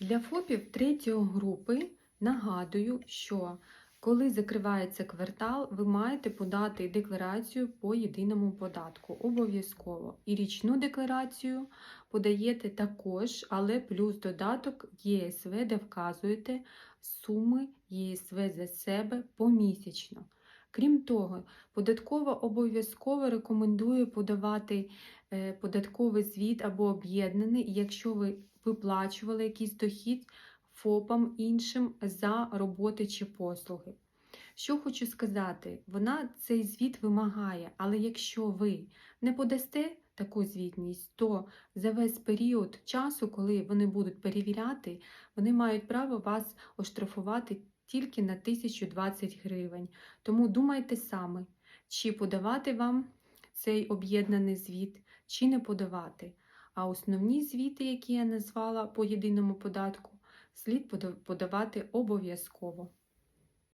Для ФОПів третьої групи нагадую, що коли закривається квартал, ви маєте подати декларацію по єдиному податку обов'язково. І річну декларацію подаєте також, але плюс додаток ЄСВ, де вказуєте суми ЄСВ за себе помісячно. Крім того, податково обов'язково рекомендує подавати е, податковий звіт або об'єднаний, якщо ви виплачували якийсь дохід ФОПам іншим за роботи чи послуги. Що хочу сказати, вона цей звіт вимагає, але якщо ви не подасте таку звітність, то за весь період часу, коли вони будуть перевіряти, вони мають право вас оштрафувати тільки на 1020 гривень. Тому думайте саме, чи подавати вам цей об'єднаний звіт, чи не подавати. А основні звіти, які я назвала по єдиному податку, слід подавати обов'язково.